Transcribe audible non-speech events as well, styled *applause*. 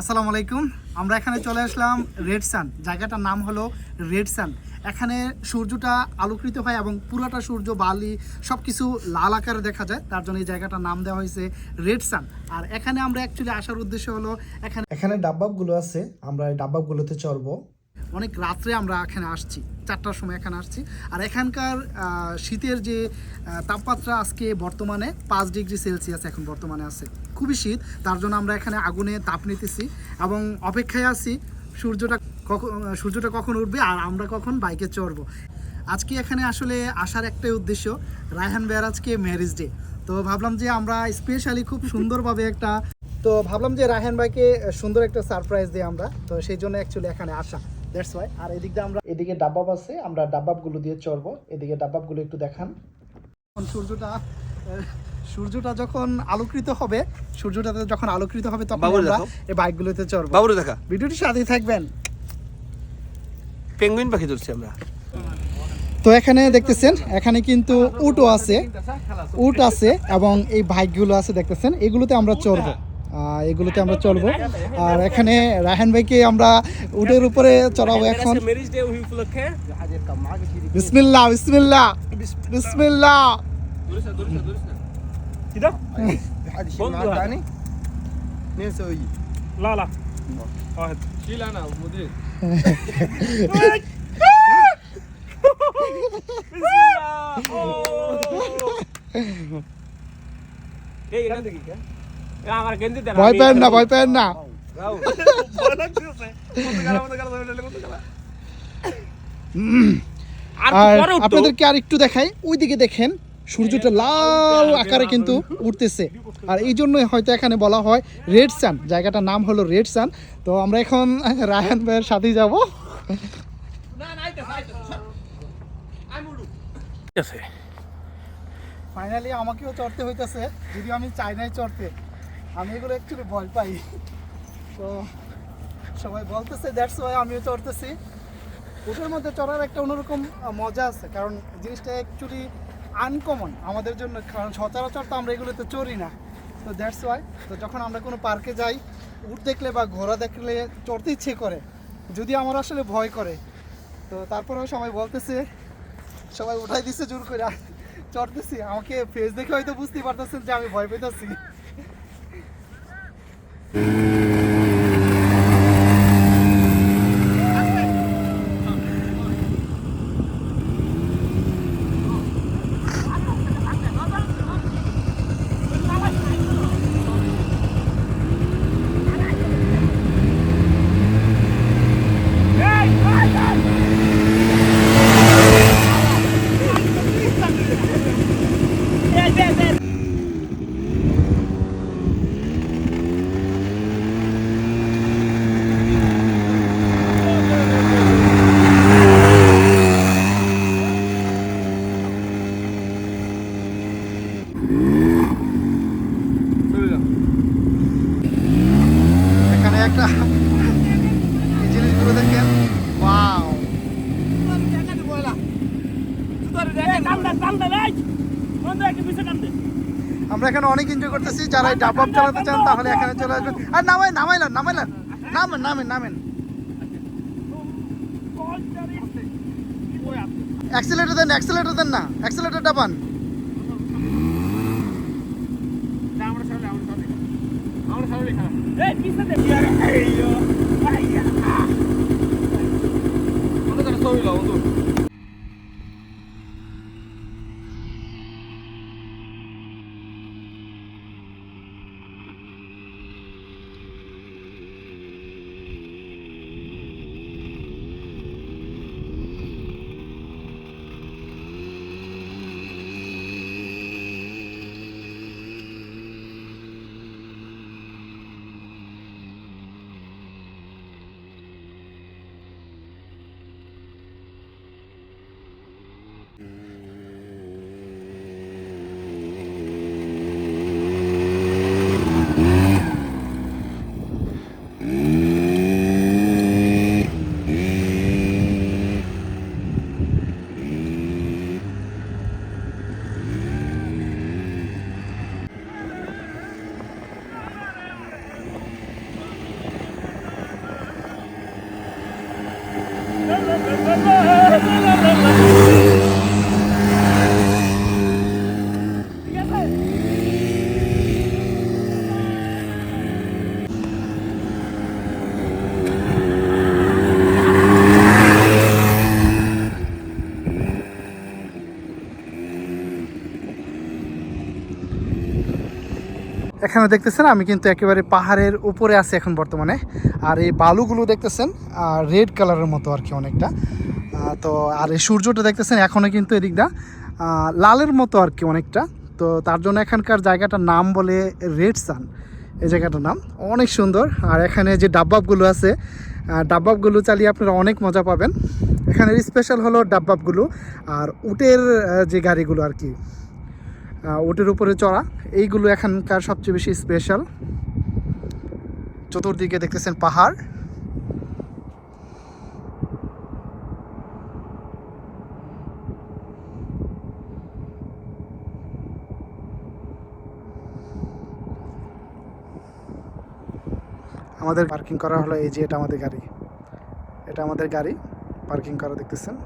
আসসালামু আলাইকুম। আমরা এখানে চলে আসলাম রেড সান জায়গাটার নাম হলো রেড সান এখানে সূর্যটা আলোকৃত হয় এবং পুরোটা সূর্য, বালি সব কিছু লাল আকারে দেখা যায়। তার জন্য এই জায়গাটার নাম দেওয়া হয়েছে রেড সান আর এখানে আমরা অ্যাকচুয়ালি আসার উদ্দেশ্য হলো এখানে এখানে ডাব্বাবগুলো আছে। আমরা এই ডাব্বাবগুলোতে চড়বো। অনেক রাত্রে আমরা এখানে আসছি চারটার সময় এখানে আসছি। আর এখানকার শীতের যে তাপমাত্রা আজকে বর্তমানে পাঁচ ডিগ্রি সেলসিয়াস এখন বর্তমানে আছে। খুবই শীত তার জন্য আমরা এখানে আগুনে তাপ নিতেছি এবং অপেক্ষায় আছি সূর্যটা কখন সূর্যটা কখন উঠবে আর আমরা কখন বাইকে চড়বো। আজকে এখানে আসলে আসার একটাই উদ্দেশ্য রায়হান বেয়ার আজকে ম্যারেজ ডে তো ভাবলাম যে আমরা স্পেশালি খুব *laughs* সুন্দরভাবে একটা তো ভাবলাম যে রায়হান ভাইকে সুন্দর একটা সারপ্রাইজ দিই আমরা। তো সেই জন্য অ্যাকচুয়ালি এখানে আসা। দ্যাটস ওয়াই আর এদিক দিয়ে আমরা এদিকে ডাব্বাব আছে আমরা ডাব্বাবগুলো দিয়ে চড়বো। এদিকে ডাব্বাবগুলো একটু দেখান। সূর্যটা সূর্যটা যখন আলোকৃত হবে সূর্যটাতে যখন আলোকৃত হবে তখন আমরা। এই বাইকগুলোতে চড়বো। বাবুরে দেখা। ভিডিওটির সাথেই থাকবেন। পেঙ্গুইন পাখি ধরছি আমরা। তো এখানে দেখতেছেন এখানে কিন্তু উটও আছে। উট আছে এবং এই বাইকগুলো আছে দেখতেছেন। এগুলোতে আমরা চড়বো। এগুলোতে আমরা চড়বো আর এখানে রাহান ভাইকে আমরা উটের উপরে চড়াবো এখন মেরিজ ডে উপলক্ষে বিসমিল্লাহ বিসমিল্লাহ বিসমিল্লাহ কিদা محدش بندق معاك هذا. تاني نسوي لا لا واحد شيل انا مدير এই এখান থেকে *laughs* কে আমার গেন্দি দেন ভয় পেন না ভয় পেন না। আর আপনাদেরকে আর একটু দেখাই ওইদিকে দেখেন সূর্যটা লাল আকারে কিন্তু উঠতেছে। আর এই জন্যই হয়তো এখানে বলা হয় রেড সান জায়গাটার নাম হলো রেড সান তো আমরা এখন রায়হান ভাইয়ের সাথেই যাব। আছে। ফাইনালি আমাকেও চড়তে হইতেছে যদি আমি চাই নাই চড়তে। আমি এগুলো একটু ভয় পাই। তো সবাই বলতেছে দ্যাটস ওয়াই আমিও চড়তেছি। উটের মধ্যে চড়ার একটা অন্যরকম মজা আছে, কারণ জিনিসটা অ্যাকচুয়ালি আনকমন আমাদের জন্য, কারণ সচরাচর তো আমরা এগুলোতে চড়ি না। তো দ্যাটস ওয়াই তো যখন আমরা কোনো পার্কে যাই, উট দেখলে বা ঘোড়া দেখলে চড়তে ইচ্ছে করে, যদি আমার আসলে ভয় করে। তো তারপরেও সবাই বলতেছে, সবাই উঠাই দিচ্ছে জোর করে, চড়তেছি। আমাকে ফেস দেখে হয়তো বুঝতেই পারতেছেন যে আমি ভয় পেতেছি এখানে একটা এই জিনিসগুলো দেখেন ওয়াও আমরা এখানে অনেক এনজয় করতেছি যারা এই ডাব চালাতে চান তাহলে এখানে চলে আসবেন। আর নামাই নামাইলেন নামাইলেন নামেন নামেন নামেন। অ্যাক্সিলেটর দেন অ্যাক্সিলেটর দেন না অ্যাক্সিলেটরটা পান ഒന്ന് കിടസോയില്ല ഒന്നും এখানে দেখতেছেন, আমি কিন্তু একেবারে পাহাড়ের উপরে আছি এখন বর্তমানে। আর এই বালুগুলো দেখতেছেন রেড কালারের মতো আর কি অনেকটা। তো, আর এই সূর্যটা দেখতেছেন এখনও কিন্তু এদিকটা লালের মতো আর কি অনেকটা। তো, তার জন্য এখানকার জায়গাটার নাম বলে রেড সান। এই জায়গাটার নাম অনেক সুন্দর। আর এখানে যে ডাব্বাবগুলো আছে ডাব্বাবগুলো চালিয়ে আপনারা অনেক মজা পাবেন। এখানের স্পেশাল হলো ডাব্বাবগুলো, আর উটের যে গাড়িগুলো আর কি। উটের উপরে চড়া। এইগুলো এখানকার সবচেয়ে বেশি স্পেশাল চতুর্দিকে দেখতেছেন পাহাড়। আমাদের পার্কিং করা হলো এই যে, এটা আমাদের গাড়ি। এটা আমাদের গাড়ি। পার্কিং করা দেখতেছেন।